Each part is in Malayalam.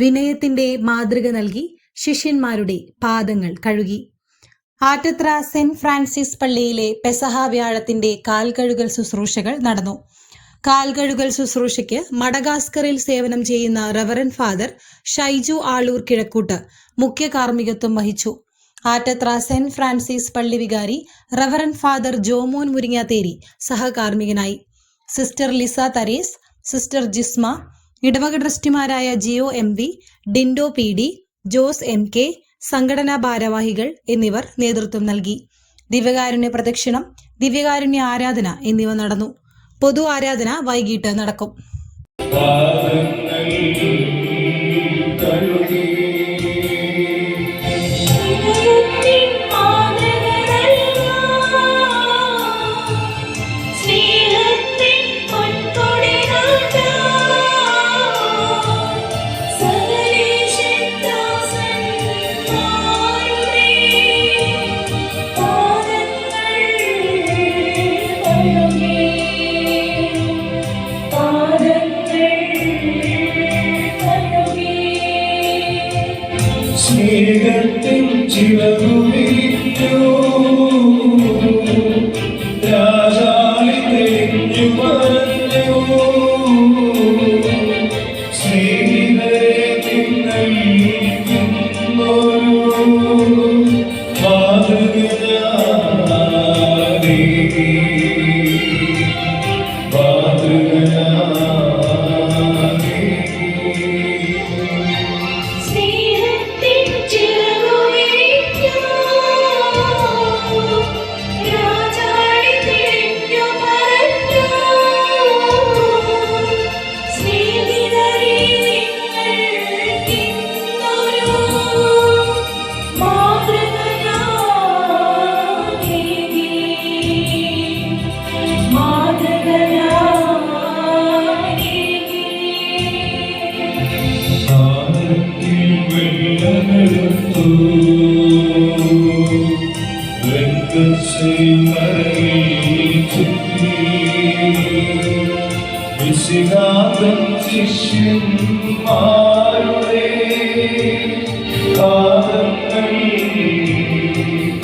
വിനയത്തിന്റെ മാതൃക നൽകി ശിഷ്യന്മാരുടെ പാദങ്ങൾ കഴുകി. ആറ്റത്ര സെന്റ് ഫ്രാൻസിസ് പള്ളിയിലെ പെസഹ വ്യാഴത്തിന്റെ കാൽകഴുകൽ ശുശ്രൂഷകൾ നടന്നു. കാൽകഴുകൽ ശുശ്രൂഷയ്ക്ക് മഡഗാസ്കറിൽ സേവനം ചെയ്യുന്ന റവറൻ ഫാദർ ഷൈജു ആളൂർ കിഴക്കൂട്ട് മുഖ്യ കാർമ്മികത്വം വഹിച്ചു. ആറ്റത്ര സെന്റ് ഫ്രാൻസിസ് പള്ളി വികാരി റവറൻ ഫാദർ ജോമോൻ മുരിങ്ങാത്തേരി സഹകാർമ്മികനായി. സിസ്റ്റർ ലിസ തരേസ് സിസ്റ്റർ ജിസ്മ ഇടവക ട്രസ്റ്റിമാരായ Jio M V Dindo P D Jose M K സംഘടനാ ഭാരവാഹികൾ എന്നിവർ നേതൃത്വം നൽകി. ദിവ്യകാരുണ്യ പ്രദക്ഷിണം ദിവ്യകാരുണ്യ ആരാധന എന്നിവ നടന്നു. പൊതു ആരാധന വൈകിട്ട് നടക്കും. സ്നേഹത്തിൻ ചിറകുവിരിക്കൂ വിശികാതൻ ശിഷ്യന്മാരുടെ പാദങ്ങൾ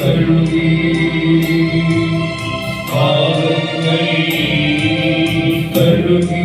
കഴുകി പാദങ്ങൾ കഴുകി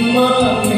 money.